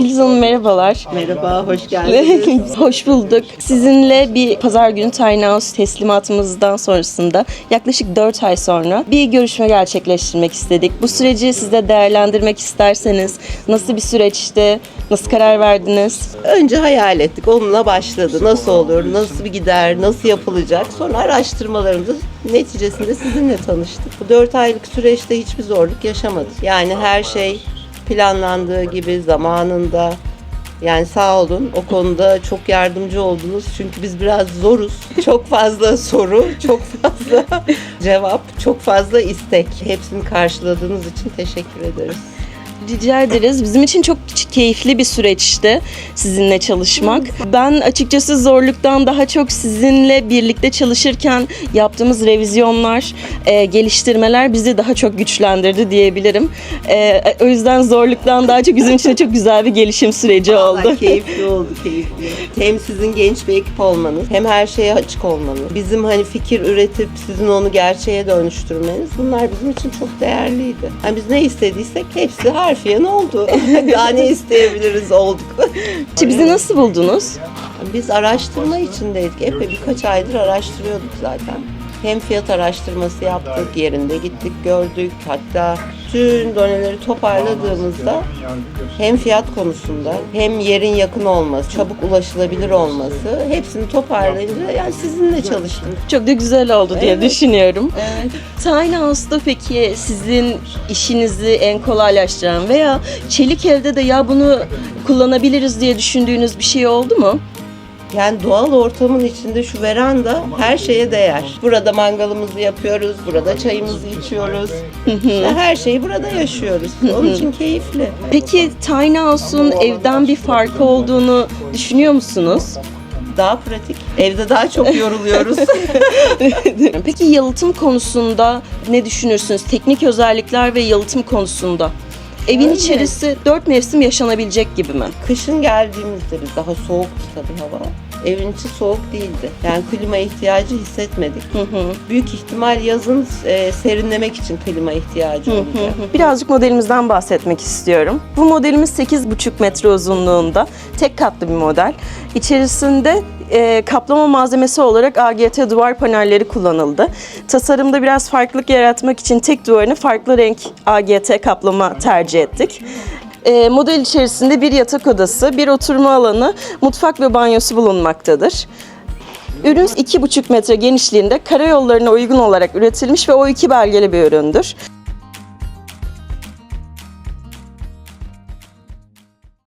Filiz Hanım merhabalar. Merhaba, hoş geldiniz. Hoş bulduk. Sizinle bir pazar günü Tiny House teslimatımızdan sonrasında yaklaşık 4 ay sonra bir görüşme gerçekleştirmek istedik. Bu süreci siz de değerlendirmek isterseniz nasıl bir süreçti, nasıl karar verdiniz? Önce hayal ettik, onunla başladı. Nasıl olur, nasıl bir gider, nasıl yapılacak. Sonra araştırmalarımız neticesinde sizinle tanıştık. Bu 4 aylık süreçte hiçbir zorluk yaşamadık. Yani her şey planlandığı gibi zamanında yani sağ olun o konuda çok yardımcı oldunuz. Çünkü biz biraz zoruz. Çok fazla soru, çok fazla cevap, çok fazla istek. Hepsini karşıladığınız için teşekkür ederiz. Rica ederiz. Bizim için çok keyifli bir süreçti sizinle çalışmak. Ben açıkçası zorluktan daha çok sizinle birlikte çalışırken yaptığımız revizyonlar, e, geliştirmeler bizi daha çok güçlendirdi diyebilirim. E, o yüzden zorluktan daha çok bizim için de çok güzel bir gelişim süreci oldu. Vallahi keyifli oldu keyifli. Hem sizin genç bir ekip olmanız hem her şeye açık olmanız. Bizim hani fikir üretip sizin onu gerçeğe dönüştürmeniz bunlar bizim için çok değerliydi. Hani biz ne istediysek hepsi harfiyen oldu. Daha ne isteyebiliriz olduk. Bizi nasıl buldunuz? Biz araştırma içindeydik. Epey birkaç aydır araştırıyorduk zaten. Hem fiyat araştırması yaptık, yerinde gittik, gördük. Hatta tüm doneleri toparladığımızda hem fiyat konusunda hem yerin yakın olması, çabuk ulaşılabilir olması hepsini toparlayınca yani sizinle çalıştım. Çok da güzel oldu diye Evet. düşünüyorum. Evet. Tiny House'da peki sizin işinizi en kolaylaştıran veya çelik evde de ya bunu kullanabiliriz diye düşündüğünüz bir şey oldu mu? Yani doğal ortamın içinde şu veranda her şeye değer. Burada mangalımızı yapıyoruz, burada çayımızı içiyoruz. İşte her şeyi burada yaşıyoruz. Onun için keyifli. Peki Tiny House'un evden bir farkı olduğunu düşünüyor musunuz? Daha pratik. Evde daha çok yoruluyoruz. Peki yalıtım konusunda ne düşünürsünüz? Teknik özellikler ve yalıtım konusunda. Evin Öyle. içerisi dört mevsim yaşanabilecek gibi mi? Kışın geldiğimizde biz daha soğuktu tabii hava. Evin içi soğuk değildi. Yani klima ihtiyacı hissetmedik. Büyük ihtimal yazın e, serinlemek için klima ihtiyacı olacak. Birazcık modelimizden bahsetmek istiyorum. Bu modelimiz 8,5 metre uzunluğunda. Tek katlı bir model. İçerisinde e, kaplama malzemesi olarak AGT duvar panelleri kullanıldı. Tasarımda biraz farklılık yaratmak için tek duvarını farklı renk AGT kaplama tercih ettik. E, model içerisinde bir yatak odası, bir oturma alanı, mutfak ve banyosu bulunmaktadır. Ürün 2,5 metre genişliğinde karayollarına uygun olarak üretilmiş ve O2 belgeli bir üründür.